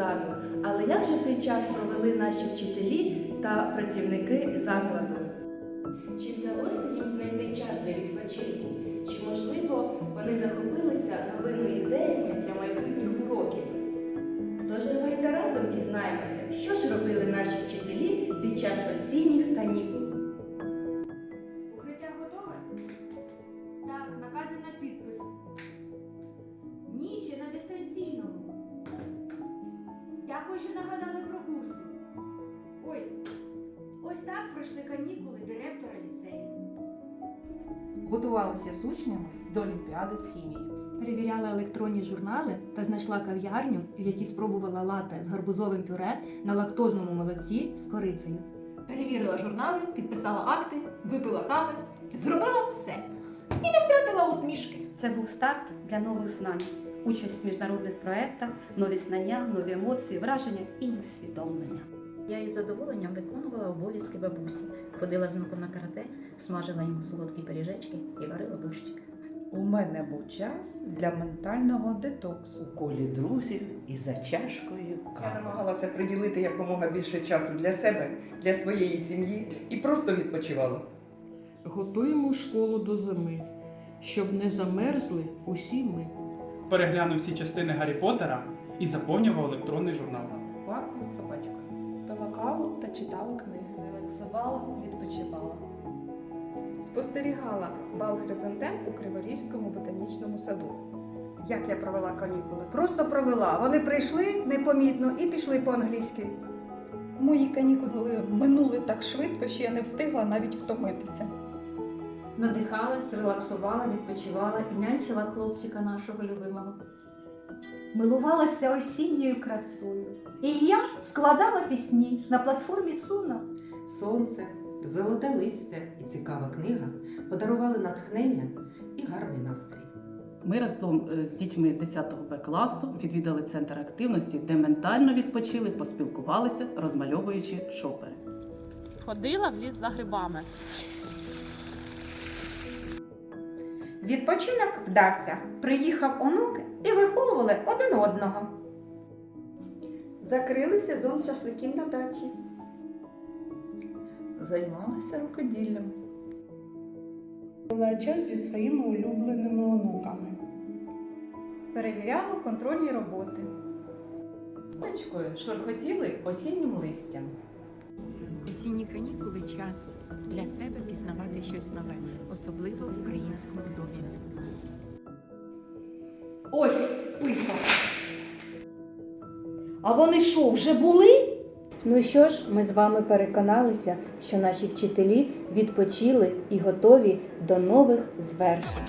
ззаду. Але як же цей час провели наші вчителі та працівники закладу? Чи вдалося їм знайти час для відпочинку? Чи можливо вони захопилися новими ідеями для майбутнього? Що нагадали про курси. Ой, ось так пройшли канікули директора ліцею. Готувалися з учнями до Олімпіади з хімії. Перевіряла електронні журнали та знайшла кав'ярню, в якій спробувала лате з гарбузовим пюре на лактозному молоці з корицею. Перевірила журнали, підписала акти, випила кави, зробила все і не втратила усмішки. Це був старт для нових знань, участь в міжнародних проєктах, нові знання, нові емоції, враження і усвідомлення. Я із задоволенням виконувала обов'язки бабусі. Ходила з онуком на карате, смажила йому солодкі пиріжечки і варила борщик. У мене був час для ментального детоксу. у колі друзів і за чашкою Я намагалася приділити якомога більше часу для себе, для своєї сім'ї і просто відпочивала. Готуємо школу до зими, щоб не замерзли усі ми. Переглянув всі частини Гаррі Поттера і заповнював електронний журнал. Парку з собачкою. Пила каву та читала книги. Релаксувала, відпочивала. Спостерігала бал хризантем у Криворізькому ботанічному саду. Як я провела канікули? Просто провела. Вони прийшли непомітно і пішли по-англійськи. Мої канікули минули так швидко, що я не встигла навіть втомитися. Надихалась, релаксувала, відпочивала і нянчила хлопчика нашого любимого. Милувалася осінньою красою. І я складала пісні на платформі Суна. Сонце, золоте листя і цікава книга подарували натхнення і гарний настрій. Ми разом е, з дітьми 10 Б класу відвідали центр активності, де ментально відпочили, поспілкувалися, розмальовуючи шопери. Ходила в ліс за грибами. Відпочинок вдався. Приїхав онук і виховували один одного. Закрили сезон шашликів на дачі. Займалася рукоділлям. Була час зі своїми улюбленими онуками. Перевіряла контрольні роботи. Сонечкою шурхотіли осіннім листям. Осінні канікули час для себе пізнавати щось нове, особливо в українському домі. Ось писав. А вони що, вже були? Ну що ж, ми з вами переконалися, що наші вчителі відпочили і готові до нових звершень.